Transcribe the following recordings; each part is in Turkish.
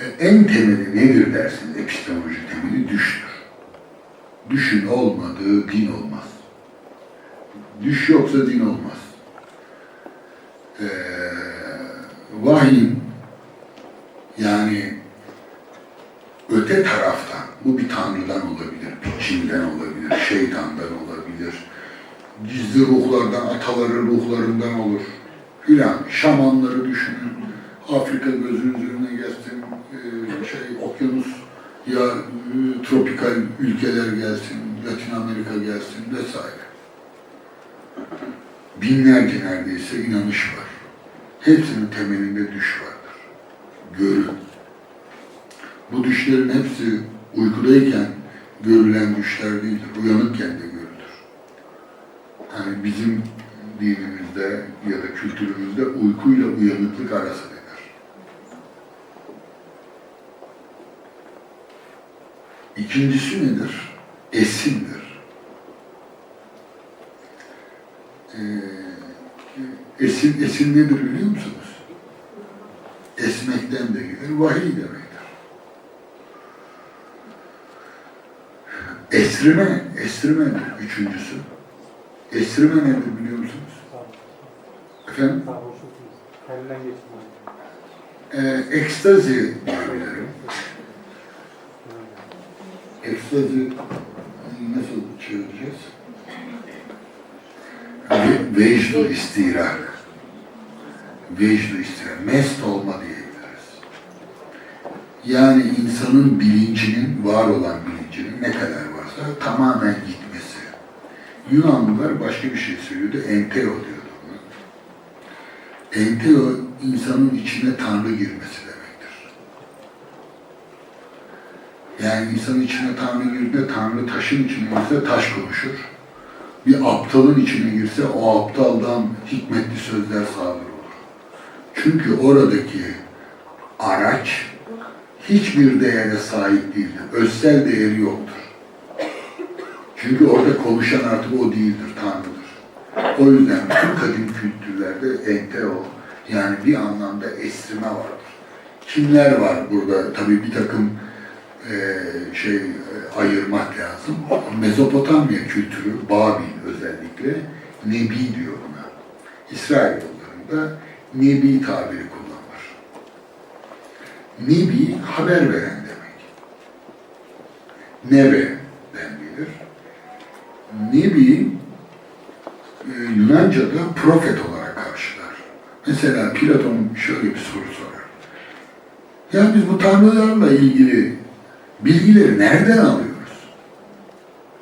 En temeli nedir dersiniz epistemoloji temeli? Düştür. Düşün olmadığı din olmaz. Düş yoksa din olmaz. Ee, vahyin yani öte taraftan, bu bir tanrıdan olabilir, bir cinden olabilir, şeytandan olabilir, gizli ruhlardan, ataların ruhlarından olur filan. Şamanları düşünün, Afrika gözünüzün şey, okyanus ya e, tropikal ülkeler gelsin, Latin Amerika gelsin vesaire. Binlerce neredeyse inanış var. Hepsinin temelinde düş vardır. Görü. Bu düşlerin hepsi uykudayken görülen düşler değildir. Uyanıkken de görülür. Yani bizim dinimizde ya da kültürümüzde uykuyla uyanıklık arası denir. İkincisi nedir? Esindir. Ee, esin, esin nedir biliyor musunuz? Esmekten de gelir, vahiy demektir. Esrime, esrimedir üçüncüsü. Esrime nedir biliyor musunuz? Efendim? Ee, ekstazi diyebilirim. Ekstazi nasıl çevireceğiz? Ve, vecdu istirak. Vecdu istirak. Mest olma diyebiliriz. Yani insanın bilincinin, var olan bilincinin ne kadar varsa tamamen gitmesi. Yunanlılar başka bir şey söylüyordu. Enteo diyordu. Enteo, insanın içine Tanrı girmesi demektir. Yani insanın içine Tanrı girdiğinde Tanrı taşın içine girse taş konuşur. Bir aptalın içine girse o aptaldan hikmetli sözler sadır olur. Çünkü oradaki araç hiçbir değere sahip değildir. Özsel değeri yoktur. Çünkü orada konuşan artık o değildir, Tanrı'dır. O yüzden bütün kadim kültürlerde enteo, yani bir anlamda esrime vardır. Kimler var burada? Tabii bir takım şey e, ayırmak lazım. Mezopotamya kültürü, Babil özellikle, Nebi diyor ona. İsrail yollarında Nebi tabiri kullanılır. Nebi haber veren demek. Nebe denbilir. Nebi e, Yunanca'da profet olarak karşılar. Mesela Platon şöyle bir soru sorar. Ya biz bu tanrılarla ilgili bilgileri nereden alıyoruz?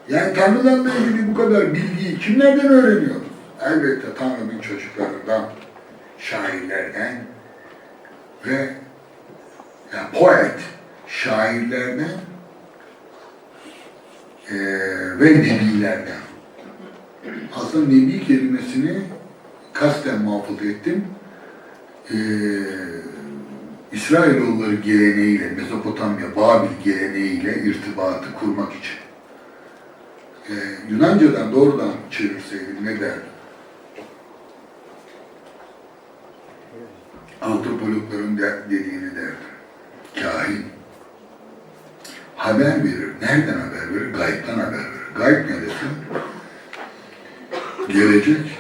Yani tanrılarla ilgili bu kadar bilgiyi kimlerden öğreniyoruz? Elbette Tanrı'nın çocuklarından, şairlerden ve yani poet şairlerden eee ve nebilerden. Aslında nebi kelimesini kasten muhafaza ettim. Eee İsrailoğulları geleneğiyle, Mezopotamya, Babil geleneğiyle irtibatı kurmak için. Eee Yunanca'dan doğrudan çevirseydim ne derdim? Antropologların de, dediğini derdim. Kahin. Haber verir. Nereden haber verir? Gayb'den haber verir. Gayb neresi? Gelecek.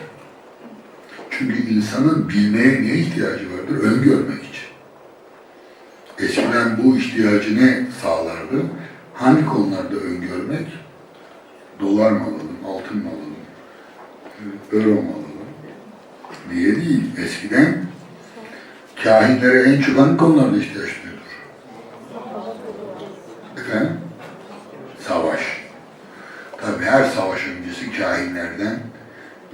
Çünkü insanın bilmeye niye ihtiyacı vardır? Öngörmek. Eskiden bu ihtiyacı ne sağlardı? Hangi konularda öngörmek? Dolar mı alalım, altın mı alalım, euro mu alalım diye değil. Eskiden kahinlere en çok hangi konularda ihtiyaç duyulur? Efendim? Savaş. Tabi her savaş öncesi kahinlerden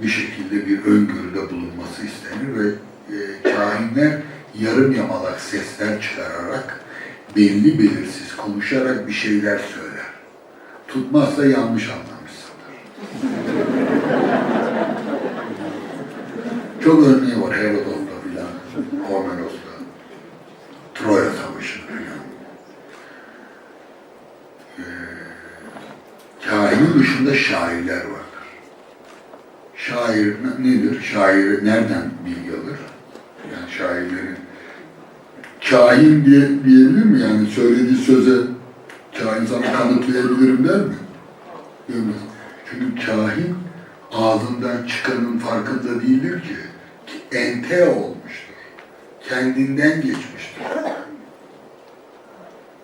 bir şekilde bir öngörüde bulunması istenir ve e, kahinler yarım yamalak sesler çıkararak belli belirsiz konuşarak bir şeyler söyler. Tutmazsa yanlış anlamışsındır. Çok örneği var Herodot'ta filan, Homeros'ta, Troya Savaşı'nda filan. Ee, kahinin dışında şairler vardır. Şair ne- nedir? Şair nereden bilgi alır? Yani şairlerin kahin diye diyebilir mi yani söylediği söze kahin sana kanıtlayabilirim der mi? Demez. Çünkü kahin ağzından çıkanın farkında değildir ki. ki ente olmuştur. Kendinden geçmiştir.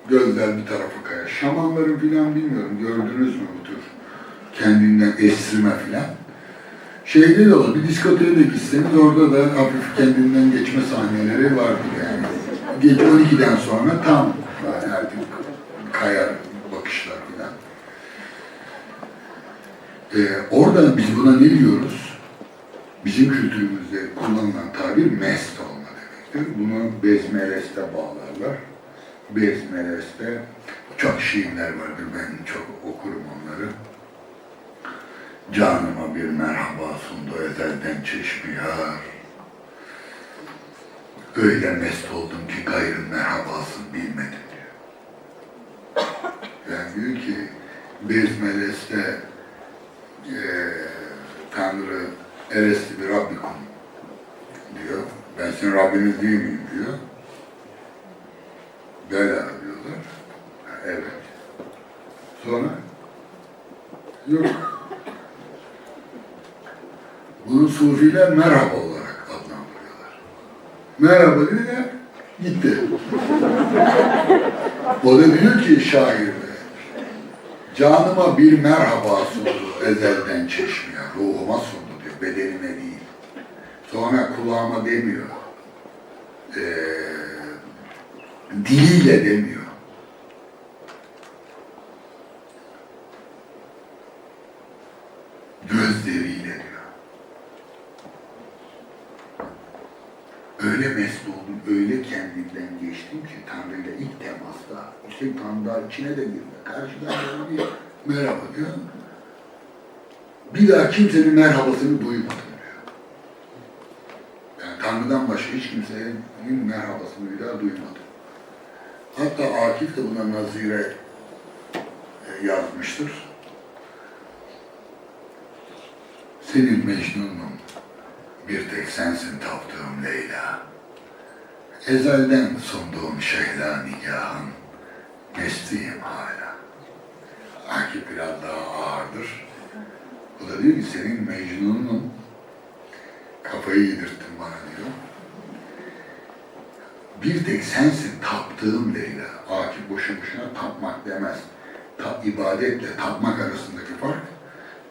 Gözler bir tarafa kayar. Şamanları filan bilmiyorum. Gördünüz mü bu tür kendinden esirme filan? Şeyde de olur, bir diskoteye de gitseniz orada da hafif kendinden geçme sahneleri vardır yani. Gece 12'den sonra tam artık kayar bakışlar filan. Ee, orada biz buna ne diyoruz? Bizim kültürümüzde kullanılan tabir mest olma demektir. Bunu bezmeleste bağlarlar. Bezmeleste çok şiirler vardır, ben çok okurum onları. Canıma bir merhaba sundu ezelden çeşmi yar. Öyle mest oldum ki gayrı merhabasını bilmedim diyor. Yani diyor ki Bezmeles'te eee Tanrı Eresti bir Rabbikum diyor. Ben senin Rabbiniz değil miyim diyor. Böyle diyorlar. Ha, evet. Sonra yok. Bunu Sufiler merhaba adlandırıyorlar. Merhaba dediler, gitti. o da diyor ki şair de, canıma bir merhaba sundu ezelden çeşmeye, ruhuma sundu diyor, bedenime değil. Sonra kulağıma demiyor, ee, diliyle demiyor. Gözleriyle diyor. Öyle mest oldum, öyle kendimden geçtim ki Tanrı'yla ilk temasta, Hüseyin Tanrı içine de girme, karşıdan böyle bir merhaba diyor. Bir daha kimsenin merhabasını duymadım diyor. Yani Tanrı'dan başka hiç kimsenin merhabasını bir daha duymadım. Hatta Akif de buna nazire e, yazmıştır. Senin Mecnun'un bir tek sensin taptığım Leyla. Ezelden sunduğum şehla nikahın mestiyim hala. Akif biraz daha ağırdır. O da diyor ki senin Mecnun'un kafayı yedirttin bana diyor. Bir tek sensin taptığım Leyla. Akif boşu boşuna tapmak demez. Ta, ibadetle tapmak arasındaki fark,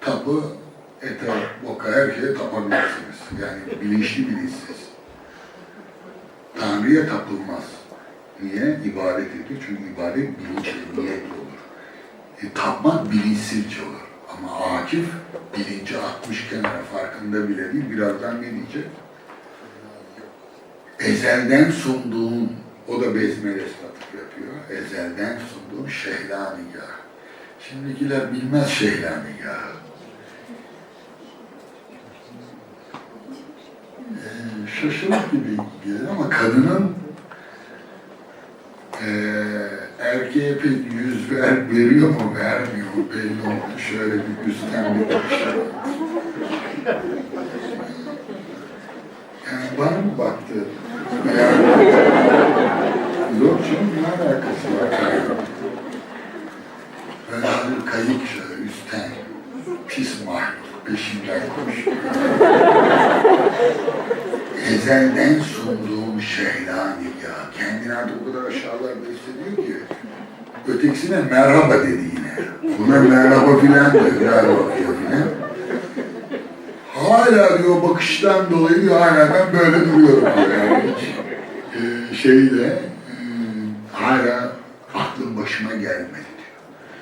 tapı ete, boka, her şeye tapabilirsiniz. Yani bilinçli bilinçsiz. Tanrı'ya tapılmaz. Niye? İbadet ediyor. Çünkü ibadet bilinçli, niyetli olur. E, tapmak bilinçsizce olur. Ama Akif bilinci atmış kenara farkında bile değil. Birazdan ne diyecek? Ezelden sunduğun, o da bezmele atıf yapıyor. Ezelden sunduğun şehla nigah. Şimdikiler bilmez şehla şaşırık gibi gelir ama kadının eee erkeğe pek yüz ver, veriyor mu vermiyor mu belli olmuyor. Şöyle bir üstten bir bakış var. Yani bana mı baktı? Yani, yok canım ne alakası var? Böyle bir kayık şöyle üstten pis mahluk peşinden koşuyor. Ezelden sunduğum şehla nikah. Kendini artık o kadar aşağılarda hissediyor ki. Ötekisine merhaba dedi yine. Buna merhaba filan diyor. Merhaba bakıyor filan. Hala diyor bakıştan dolayı diyor hala ben böyle duruyorum diyor. Yani hiç e, şeyle e, hala aklım başıma gelmedi diyor.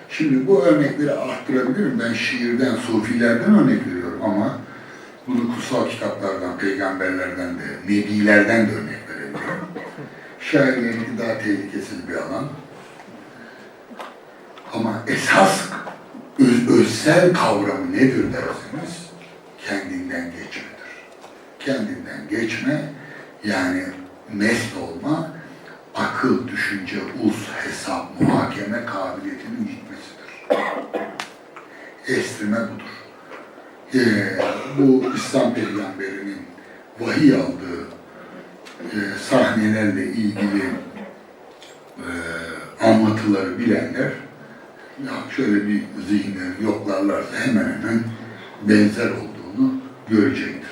Şimdi bu örnekleri arttırabilirim. Ben şiirden, sufilerden örnek veriyorum ama bunu kutsal kitaplardan, peygamberlerden de, nebilerden de örnek verebilirim. Şairlerinki daha tehlikesiz bir alan. Ama esas öz, özsel kavramı nedir derseniz kendinden geçmedir. Kendinden geçme yani mest olma, akıl, düşünce, us, hesap, muhakeme kabiliyetinin gitmesidir. Estirme budur. Ee, bu İslam peygamberinin vahiy aldığı e, sahnelerle ilgili e, anlatıları bilenler ya şöyle bir zihinleri yoklarlarsa hemen hemen benzer olduğunu görecektir.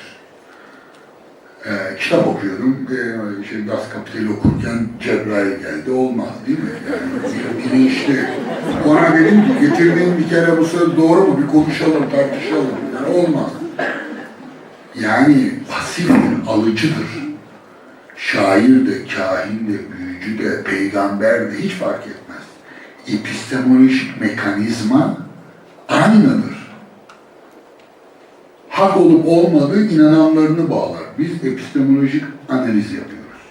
Ee, kitap okuyorum. Ee, şey, Das Kapital okurken Cebrail geldi. Olmaz değil mi? Yani bilinçli. Ona dedim ki getirdiğin bir kere bu söz doğru mu? Bir konuşalım, tartışalım. Yani olmaz. Yani pasiftir, alıcıdır. Şair de, kahin de, büyücü de, peygamber de hiç fark etmez. Epistemolojik mekanizma aynıdır hak olup olmadığı inananlarını bağlar. Biz epistemolojik analiz yapıyoruz.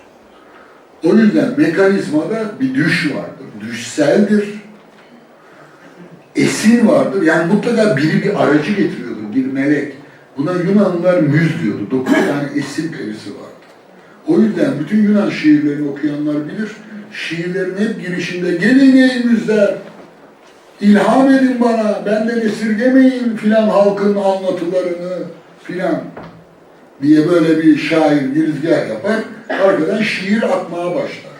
O yüzden mekanizmada bir düş vardır. Düşseldir. Esin vardır. Yani mutlaka biri bir aracı getiriyordur. Bir melek. Buna Yunanlılar müz diyordu. Dokuz tane esin perisi vardı. O yüzden bütün Yunan şiirlerini okuyanlar bilir. Şiirlerin hep girişinde gelin ey müzler, İlham edin bana, benden esirgemeyin filan halkın anlatılarını filan diye böyle bir şair girizgah yapar. Arkadan şiir atmaya başlar.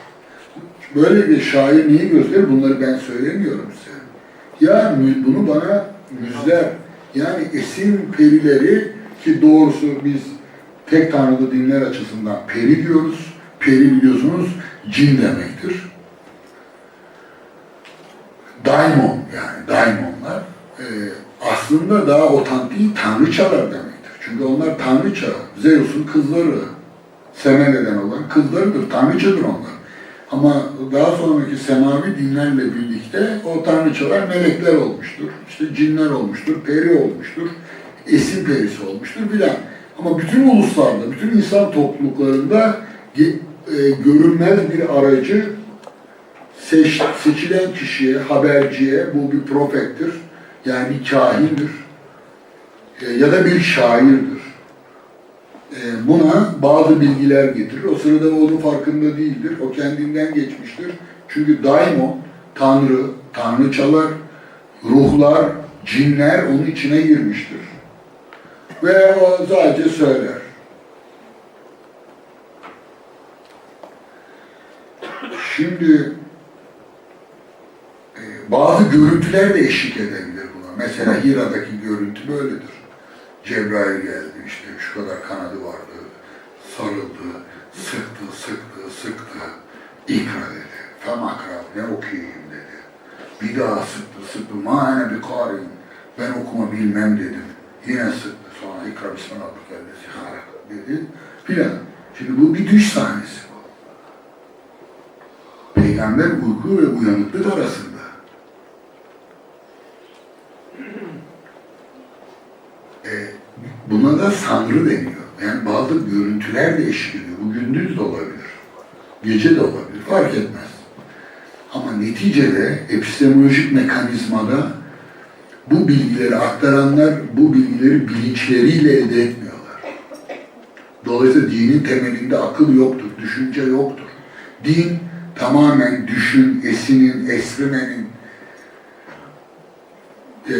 Böyle bir şair neyi gösterir? Bunları ben söylemiyorum size. Ya bunu bana müzler, yani esin perileri ki doğrusu biz tek tanrılı dinler açısından peri diyoruz. Peri biliyorsunuz cin demektir daimon yani daimonlar e, aslında daha otantik tanrıçalar demektir. Çünkü onlar tanrıça, Zeus'un kızları, Semene'den olan kızlarıdır, tanrıçadır onlar. Ama daha sonraki semavi dinlerle birlikte o tanrıçalar melekler olmuştur, işte cinler olmuştur, peri olmuştur, esin perisi olmuştur filan. Ama bütün uluslarda, bütün insan topluluklarında e, görünmez bir aracı seç, seçilen kişiye, haberciye bu bir profettir. Yani bir kahindir. E, ya da bir şairdir. E, buna bazı bilgiler getirir. O sırada onun farkında değildir. O kendinden geçmiştir. Çünkü daimon, tanrı, tanrıçalar, ruhlar, cinler onun içine girmiştir. Ve o sadece söyler. Şimdi bazı görüntüler de eşlik edebilir buna. Mesela Hira'daki görüntü böyledir. Cebrail geldi, işte şu kadar kanadı vardı, sarıldı, sıktı, sıktı, sıktı. İkra dedi. Femakra, ne okuyayım dedi. Bir daha sıktı, sıktı. Mâne bir karin. Ben okuma bilmem dedim. Yine sıktı. Sonra ikra bismillahirrahmanirrahim dedi. Filan. Şimdi bu bir düş sahnesi bu. Peygamber uyku ve uyanıklık arasında. E, buna da sanrı deniyor. Yani bazı görüntüler de eşlik. Bu gündüz de olabilir. Gece de olabilir. Fark etmez. Ama neticede epistemolojik mekanizmada bu bilgileri aktaranlar bu bilgileri bilinçleriyle elde etmiyorlar. Dolayısıyla dinin temelinde akıl yoktur, düşünce yoktur. Din tamamen düşün, esinin, esrimenin, e,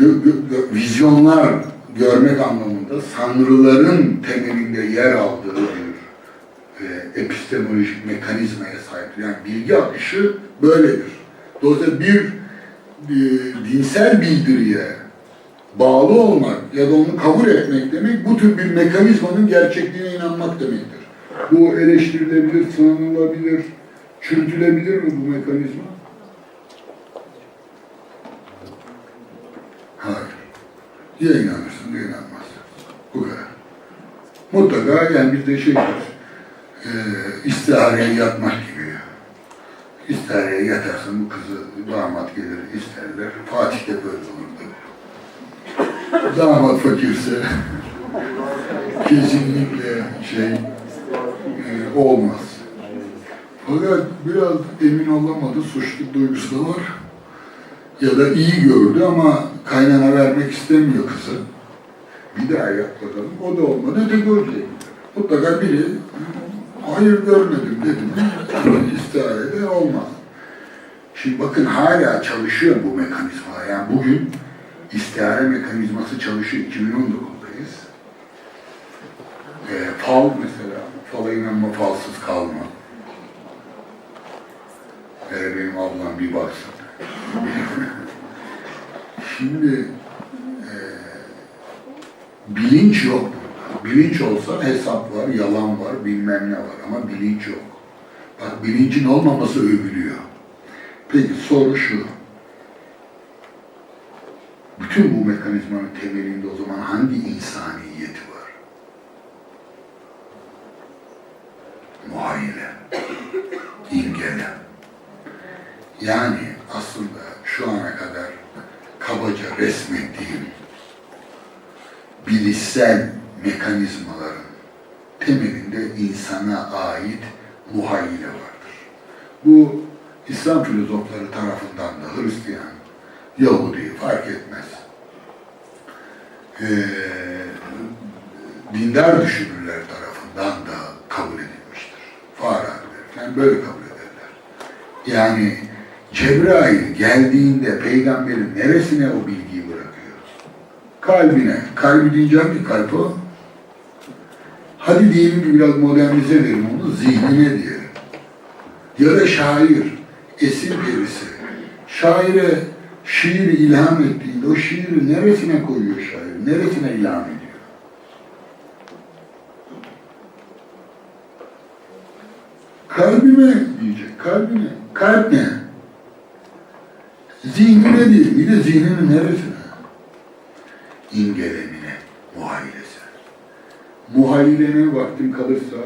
gö- gö- gö- vizyonlar görmek anlamında sanrıların temelinde yer aldığı bir e, epistemolojik mekanizmaya sahiptir. Yani bilgi akışı böyledir. Dolayısıyla bir e, dinsel bildiriye bağlı olmak ya da onu kabul etmek demek bu tür bir mekanizmanın gerçekliğine inanmak demektir. Bu eleştirilebilir, sınanılabilir, çürütülebilir mi bu mekanizma? Hayır. Ya inanırsın ya inanmazsın. Bu kadar. Mutlaka yani bizde şey var. E, istihareye yatmak gibi. İstihareye yatarsın bu kızı damat gelir isterler. Fatih de böyle olurdu. Damat fakirse kesinlikle şey e, olmaz. Fakat biraz emin olamadı, suçluluk duygusu da var. Ya da iyi gördü ama kaynana vermek istemiyor kızı. Bir daha yap bakalım. O da olmadı, öteki gider. Mutlaka biri hayır görmedim dedim. İstiharede olmaz. Şimdi bakın hala çalışıyor bu mekanizma. Yani bugün istihare mekanizması çalışıyor. 2019'dayız. E, FAL mesela, Fala inanma, falsız kalma. Hele benim ablam bir baksın. Şimdi eee, bilinç yok. Bilinç olsa hesap var, yalan var, bilmem ne var ama bilinç yok. Bak bilincin olmaması övülüyor. Peki soru şu. Bütün bu mekanizmanın temelinde o zaman hangi insaniyeti var? Muhayyile, imgele. Yani aslında şu ana kadar kabaca resmettiğim bilişsel mekanizmaların temelinde insana ait muhayyile vardır. Bu İslam filozofları tarafından da Hristiyan, Yahudi fark etmez. Ee, dindar düşünürler tarafından da kabul edilmiştir. Farabiler falan böyle kabul ederler. Yani Cebrail geldiğinde peygamberin neresine o bilgiyi? Kalbine. Kalbi deyince hangi kalp o? Hadi diyelim ki biraz modernize edelim onu, zihnine diyelim. Ya da şair, esin perisi. Şaire şiir ilham ettiğinde o şiiri neresine koyuyor şair? Neresine ilham ediyor? Kalbime diyecek, kalbine. Kalp ne? Zihnine değil, bir de zihninin neresine? İmgelemine, muhayyilesi. Muhayyilene vaktim kalırsa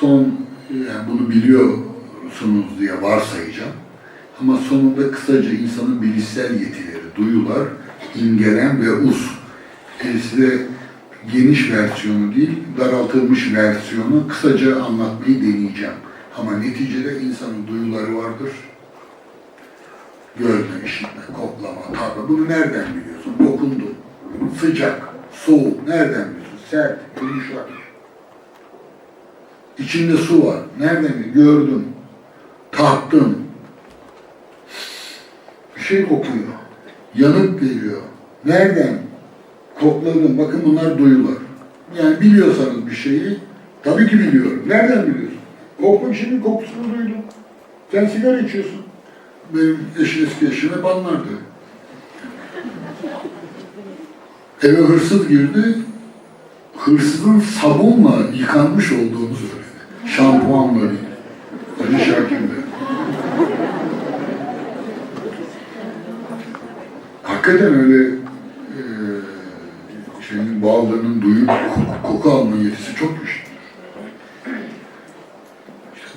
son, yani bunu biliyorsunuz diye varsayacağım. Ama sonunda kısaca insanın bilişsel yetileri, duyular, imgelem ve us. Yani size geniş versiyonu değil, daraltılmış versiyonu kısaca anlatmayı deneyeceğim. Ama neticede insanın duyuları vardır. Görme, işitme, koklama, tatma. Bunu nereden biliyorsun? Sıcak, soğuk. Nereden biliyorsun? Sert, yumuşak. İçinde su var. Nereden biliyorsun? Gördün. Tattın. Bir şey kokuyor. Yanık geliyor. Nereden? Kokladın. Bakın bunlar duyular. Yani biliyorsanız bir şeyi, tabii ki biliyorum. Nereden biliyorsun? Kokma şimdi kokusunu duydum. Sen sigara içiyorsun. Benim eş, eski eşim hep anlardı. Eve hırsız girdi. Hırsızın sabunla yıkanmış olduğunu söyledi. Şampuanla değil. Ali Şakir'de. Hakikaten öyle e, şeyin bağlarının duyup koku, alma yetisi çok güçlü.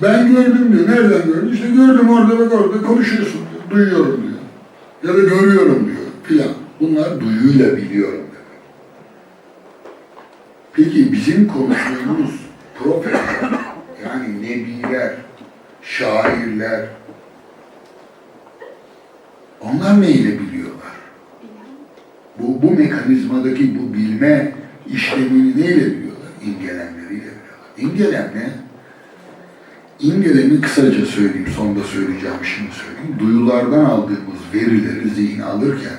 Ben gördüm diyor. Nereden gördün? İşte gördüm orada bak orada konuşuyorsun diyor. Duyuyorum diyor. Ya da görüyorum diyor filan. Bunlar duyuyla biliyorum. Peki bizim konuştuğumuz profesör, yani nebiler, şairler, onlar neyle biliyorlar? Bu, bu mekanizmadaki bu bilme işlemini neyle biliyorlar? İmgelemleriyle biliyorlar. İmgelem ne? İmgelemi kısaca söyleyeyim, sonda söyleyeceğim şimdi söyleyeyim. Duyulardan aldığımız verileri zihne alırken,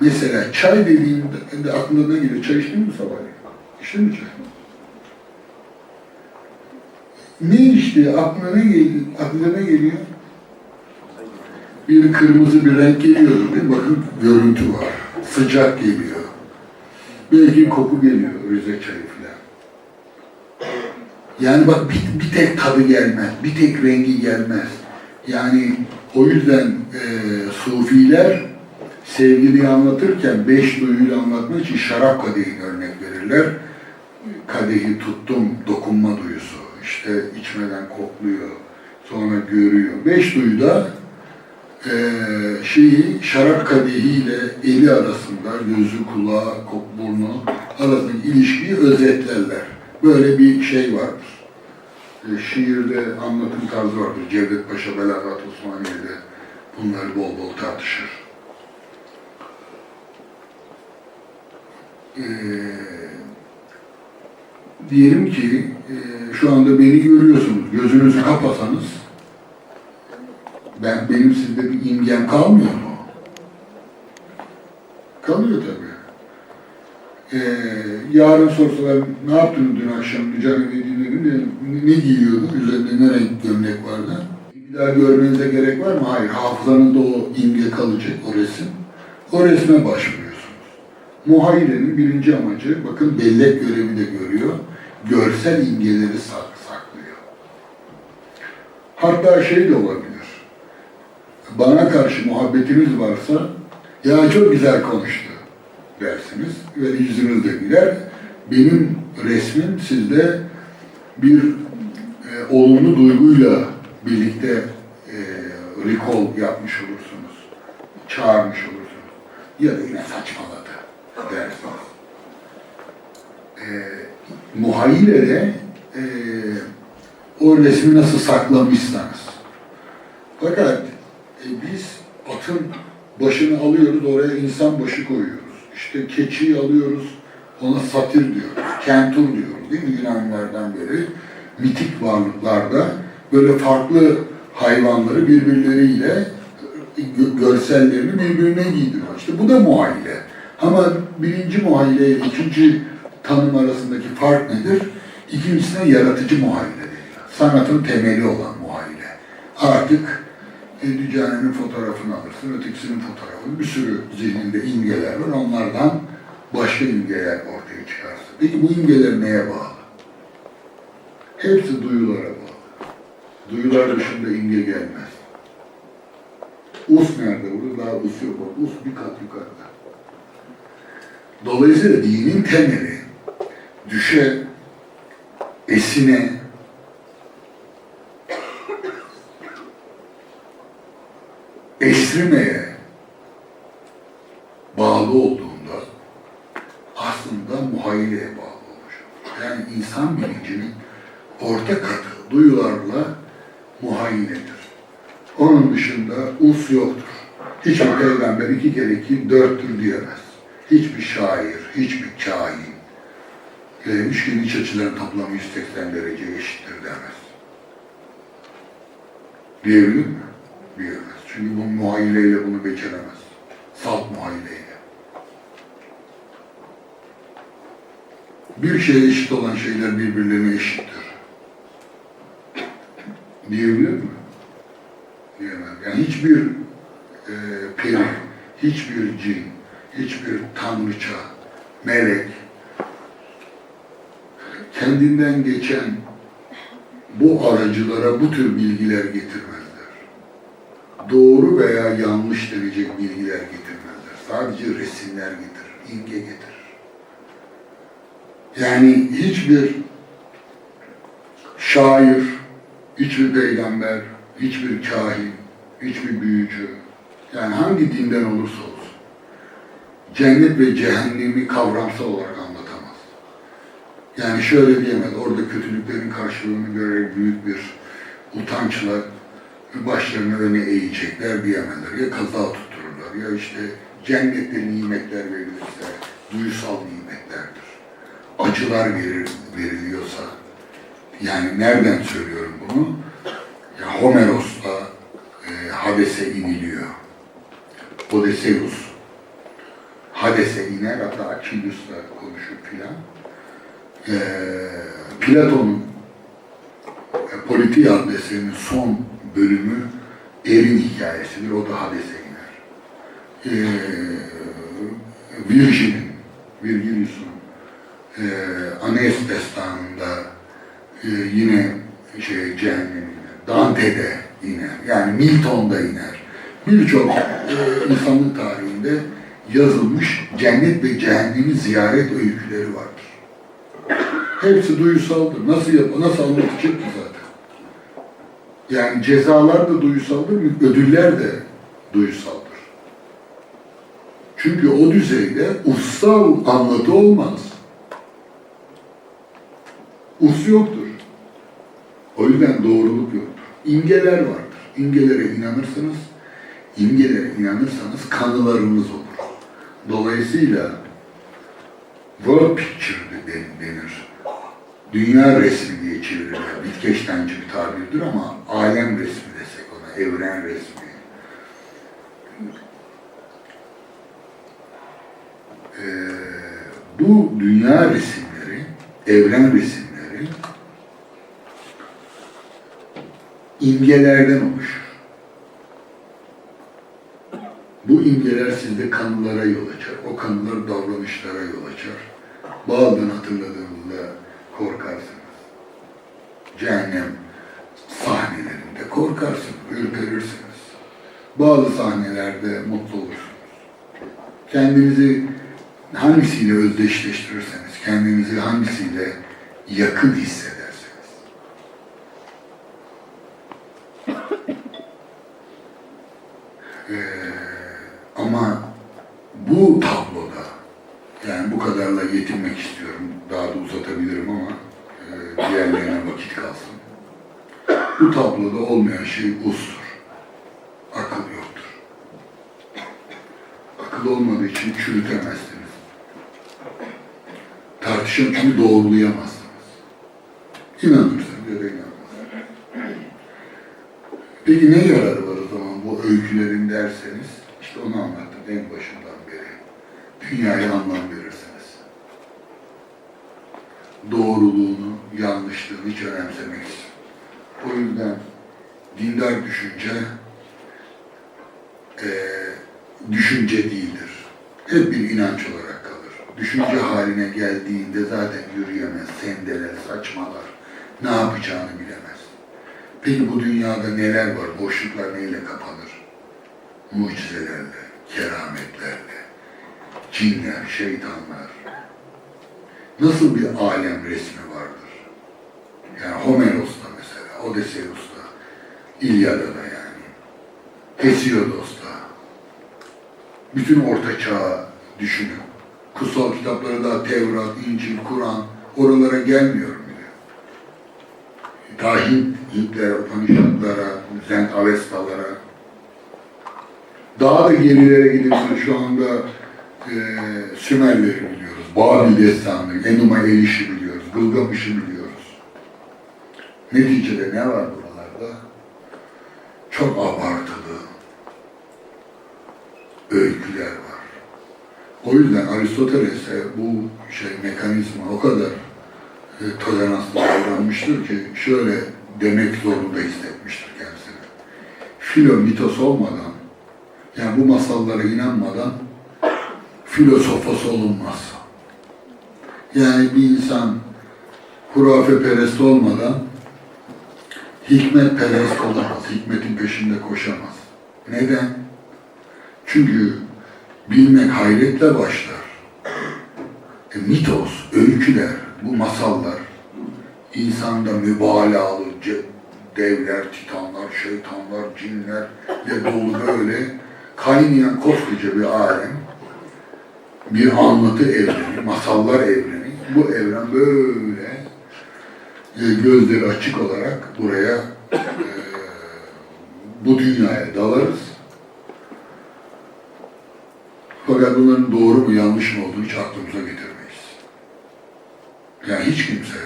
mesela çay dediğimde de aklına ne geliyor? Çay içtin mi sabahleyin? Çay? Ne içti? Aklına ne geliyor? Aklına geliyor? Bir kırmızı bir renk geliyor değil? Bakın görüntü var. Sıcak geliyor. Belki koku geliyor Rize çayı falan. Yani bak bir, bir tek tadı gelmez, bir tek rengi gelmez. Yani o yüzden e, sufiler sevgiliyi anlatırken beş duyuyla anlatmak için şarap kadehini örnek verirler. Kadehi tuttum, dokunma duyusu. İşte içmeden kokluyor, sonra görüyor. Beş duyuda e, şeyi şarap kadehiyle eli arasında, gözü, kulağı, burnu arasındaki ilişkiyi özetlerler. Böyle bir şey vardır. E, şiirde anlatım tarzı vardır. Cevdet Paşa Belagat Osmaniye'de bunları bol bol tartışır. E, diyelim ki e, şu anda beni görüyorsunuz. Gözünüzü kapasanız ben benim sizde bir imgem kalmıyor mu? Kalıyor tabii. Ee, yarın sorsalar ne yaptın dün akşam Mücadele dinledin de ne giyiyordun? Üzerinde ne renk gömlek vardı? Bir daha görmenize gerek var mı? Hayır. Hafızanızda o imge kalacak o resim. O resme başvuruyorsunuz. Muhayyirenin birinci amacı, bakın bellek görevi de görüyor. Görsel imgeleri sak- saklıyor. Hatta şey de olabilir. Bana karşı muhabbetiniz varsa, ya çok güzel konuştu dersiniz ve yüzünüz de güler. Benim resmim sizde bir e, olumlu duyguyla birlikte e, recall yapmış olursunuz. Çağırmış olursunuz. Ya da yine saçmaladı dersiniz. E, muhayyilede e, o resmi nasıl saklamışsanız. Fakat e, biz atın başını alıyoruz, oraya insan başı koyuyoruz. İşte keçiyi alıyoruz, ona satir diyoruz, kentur diyoruz değil mi Yunanlardan beri? Mitik varlıklarda böyle farklı hayvanları birbirleriyle gö- görsellerini birbirine giydiriyor. İşte bu da muhayyile. Ama birinci muhayyile ile ikinci tanım arasındaki fark nedir? İkincisine yaratıcı muhayyile deniyor. Sanatın temeli olan muhayyile. Artık Edi Cani'nin fotoğrafını alırsın, ötekisinin fotoğrafını, bir sürü zihninde imgeler var. Onlardan başka imgeler ortaya çıkarsın. Peki bu imgeler neye bağlı? Hepsi duyulara bağlı. Duyular dışında imge gelmez. Us nerede? Burada daha us yok. Us bir kat yukarıda. Dolayısıyla dinin temeli düşe, esine, esrimeye bağlı olduğunda aslında muhayyileye bağlı olacak. Yani insan bilincinin orta katı duyularla muhayyiledir. Onun dışında us yoktur. Hiçbir peygamber iki kere iki dörttür diyemez. Hiçbir şair, hiçbir kahin, e, üçgen iç açıların toplamı 180 derece eşittir demez. Diyebilir mi? Diyemez. Çünkü bu muhayyileyle bunu beceremez. Salt muhayyileyle. Bir şeye eşit olan şeyler birbirlerine eşittir. Diyebilir mi? Diyemez. Yani hiçbir e, peri, hiçbir cin, hiçbir tanrıça, melek kendinden geçen bu aracılara bu tür bilgiler getirmezler. Doğru veya yanlış denecek bilgiler getirmezler. Sadece resimler getirir, imge getirir. Yani hiçbir şair, hiçbir peygamber, hiçbir kahin, hiçbir büyücü, yani hangi dinden olursa olsun, cennet ve cehennemi kavramsal olarak anlatamaz. Yani şöyle diyemez, orada kötülüklerin karşılığını görerek büyük bir utançla başlarını öne eğecekler diyemezler. Ya kaza tuttururlar ya işte cennette nimetler verilirse duysal nimetlerdir. Acılar verir, veriliyorsa yani nereden söylüyorum bunu? Ya Homeros'ta e, Hades'e iniliyor. Odysseus Hades'e iner hatta Achillus'la konuşur filan. E, Platon'un e, Politik adlı son bölümü Erin hikayesidir. O da Hades'e iner. E, Virgil'in, Virgilius'un e, Aeneas destanında e, yine şey cehennem iner. Dante'de iner. Yani Milton'da iner. Birçok e, insanlık tarihinde yazılmış cennet ve cehennemi ziyaret öyküleri vardır. Hepsi duyusaldır. Nasıl yap nasıl anlatacak ki zaten? Yani cezalar da duyusaldır, ödüller de duyusaldır. Çünkü o düzeyde ussal anlatı olmaz. Us yoktur. O yüzden doğruluk yoktur. İmgeler vardır. İmgelere inanırsınız. İmgelere inanırsanız kanılarınız olur. Dolayısıyla world picture de den- denir. Dünya resmi diye çevrilir. Wittgensteinci bir tabirdir ama alem resmi desek ona, evren resmi. Ee, bu dünya resimleri, evren resimleri imgelerden oluşur. Bu imgeler sizde kanılara yol açar. O kanılar davranışlara yol açar. Bazen hatırladığınızda korkarsınız. Cehennem sahnelerinde korkarsınız, ürperirsiniz. Bazı sahnelerde mutlu olursunuz. Kendinizi hangisiyle özdeşleştirirseniz, kendinizi hangisiyle yakın hissederseniz. Ee, ama bu tabloda, yani bu kadarla yetinmek istiyorum, daha da uzatabilirim ama e, diğerlerine vakit kalsın. Bu tabloda olmayan şey ustur. Akıl yoktur. Akıl olmadığı için çürütemezsiniz. Çünkü doğrulayamazsınız. İnanırsınız ya da inanmazsınız. Peki ne yararı var o zaman bu öykülerin derseniz? İşte onu anlattım en başından beri. Dünyaya anlam verirsiniz. Doğruluğunu, yanlışlığını hiç önemsemeyiz. O yüzden dindar düşünce eee, düşünce değildir. Hep bir inanç olarak. Düşünce haline geldiğinde zaten yürüyemez, sendeler, saçmalar. Ne yapacağını bilemez. Peki bu dünyada neler var? Boşluklar neyle kapanır? Mucizelerle, kerametlerle, cinler, şeytanlar. Nasıl bir alem resmi vardır? Yani Homeros'ta mesela, Odysseus'ta, İlyada'da yani, Hesiodos'ta. Bütün orta çağı düşünün. Kutsal kitapları da Tevrat, İncil, Kur'an oralara gelmiyorum bile. Daha Hint, Hintler, Upanishadlara, Zend Avestalara. Daha da gerilere gidilsin şu anda e, Sümerleri biliyoruz. Babil destanları, Enuma Eliş'i biliyoruz. Gılgamış'ı biliyoruz. Neticede ne var buralarda? Çok abartılı öyküler. O yüzden Aristoteles'e bu şey mekanizma o kadar e, toleranslı davranmıştır ki şöyle demek zorunda hissetmiştir kendisini. Filo mitos olmadan, yani bu masallara inanmadan filosofos olunmaz. Yani bir insan hurafe perest olmadan hikmet perest olamaz, hikmetin peşinde koşamaz. Neden? Çünkü bilmek hayretle başlar. E, mitos, öyküler, bu masallar insanda mübalağalı devler, titanlar, şeytanlar, cinler ve dolu böyle kaynayan koskoca bir alem, bir anlatı evreni, masallar evreni. Bu evren böyle e, gözleri açık olarak buraya e, bu dünyaya dalarız. Fakat bunların doğru mu yanlış mı olduğunu hiç aklımıza getirmeyiz. Yani hiç kimse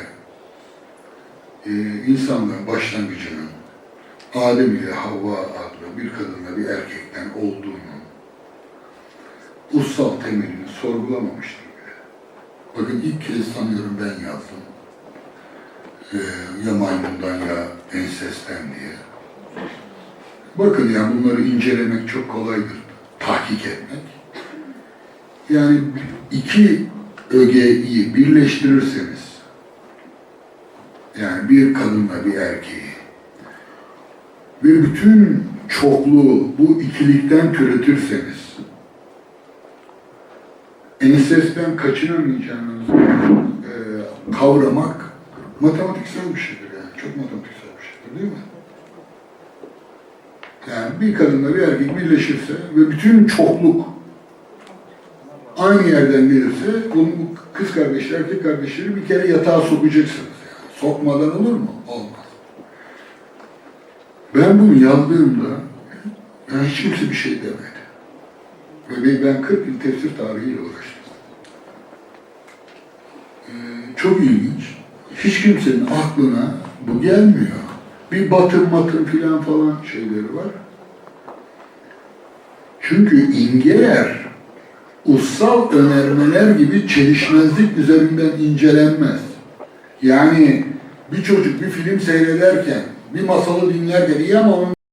e, insanlığın başlangıcının Adem ile Havva adlı bir kadınla bir erkekten olduğunu ussal temelini sorgulamamıştır bile. Bakın ilk kez sanıyorum ben yazdım. E, ya maymundan ya ensesten diye. Bakın ya bunları incelemek çok kolaydır. Tahkik etmek. Yani iki ögeyi birleştirirseniz, yani bir kadınla bir erkeği ve bütün çokluğu bu ikilikten türetirseniz, ensesten kaçınamayacağınız e, kavramak matematiksel bir şeydir yani. Çok matematiksel bir şeydir değil mi? Yani bir kadınla bir erkek birleşirse ve bütün çokluk aynı yerden gelirse bunun bu kız kardeşler, erkek kardeşleri bir kere yatağa sokacaksınız yani. Sokmadan olur mu? Olmaz. Ben bunu yazdığımda yani hiç kimse bir şey demedi. Ve ben 40 yıl tefsir tarihiyle uğraştım. Ee, çok ilginç. Hiç kimsenin aklına bu gelmiyor. Bir batın matın filan falan şeyleri var. Çünkü imgeler ussal önermeler gibi çelişmezlik üzerinden incelenmez. Yani bir çocuk bir film seyrederken, bir masalı dinlerken iyi ama onun